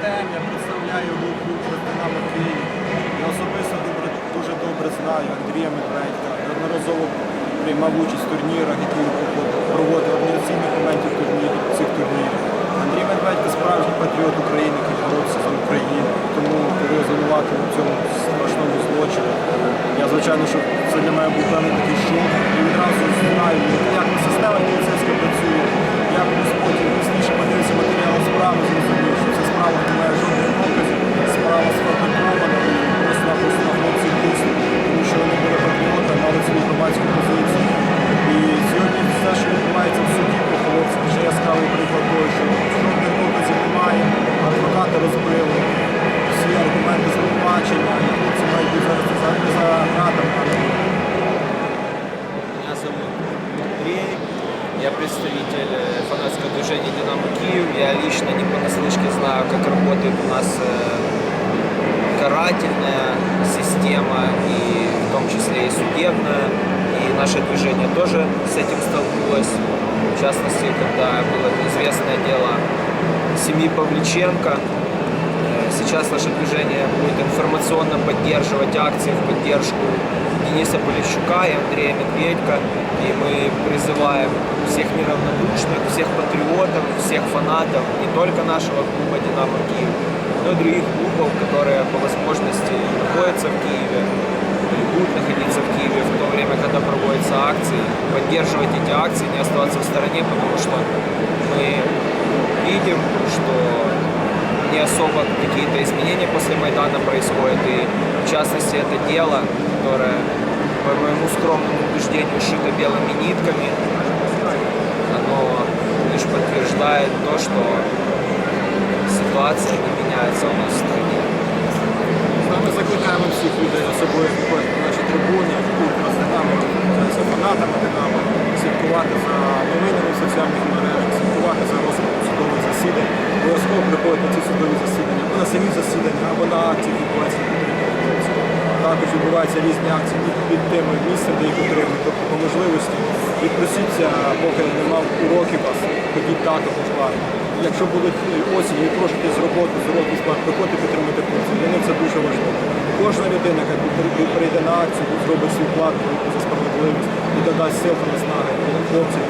Артем, я представляю групу Динамо Київ. Я особисто добре, дуже добре знаю Андрія Медведька. Неодноразово приймав участь в турнірах, які проводив організаційних моментів турнірів, цих турнірів. Андрій Медведько справжній патріот України, який бореться за Україну. Тому коли звинувати у цьому страшному злочині. Я, звичайно, що це для мене був певний такий шок. І відразу знаю, як система поліцейська працює, як представитель э, фанатского движения «Динамо Киев». Я лично не понаслышке знаю, как работает у нас э, карательная система, и в том числе и судебная. И наше движение тоже с этим столкнулось. В частности, когда было известное дело семьи Павличенко, Сейчас наше движение будет информационно поддерживать акции в поддержку Дениса Полищука и Андрея Медведько. И мы призываем всех неравнодушных, всех патриотов, всех фанатов не только нашего клуба «Динамо Киев», но и других клубов, которые по возможности находятся в Киеве или будут находиться в Киеве в то время, когда проводятся акции, поддерживать эти акции, не оставаться в стороне, потому что мы видим, что особо какие-то изменения после Майдана происходят. И в частности это дело, которое, по моему скромному убеждению, шито белыми нитками, оно лишь подтверждает то, что ситуация не меняется у нас в стране. Ми закликаємо всіх людей особливо або на акції, на. Також відбуваються різні акції під, тими місцем, де їх отримують, тобто по можливості. Відпросіться, поки нема уроків вас, ходіть так або ж. Якщо будуть осінь, ви прошите з роботи, з роботи склад, приходьте підтримати поліцію. Для них це дуже важливо. Кожна людина, яка прийде на акцію, зробить свій вклад за справедливість і додасть сил та наснаги хлопців,